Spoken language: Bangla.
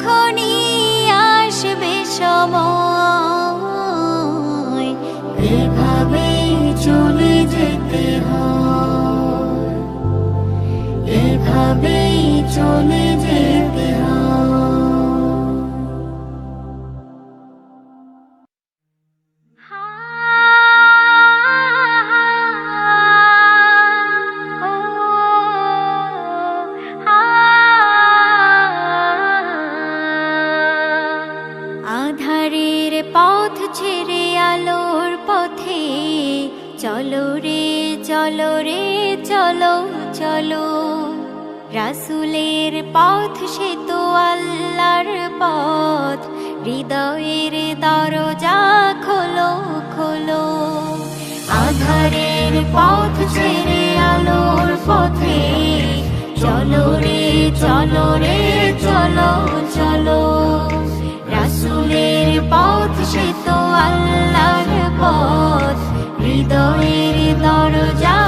যখনই আসবে সময়। এভাবেই চলে পথ ছেড়ে আলোর পথে। চলো রে চলো রে, চলো চলো। রাসুলের পথ সে তো আল্লাহর পথ। হৃদয়ের দরজা খোলো খোলো। আধারের পথ ছেড়ে আলোর পথে। চলো রে চলো রে হৃদয়ের দরজা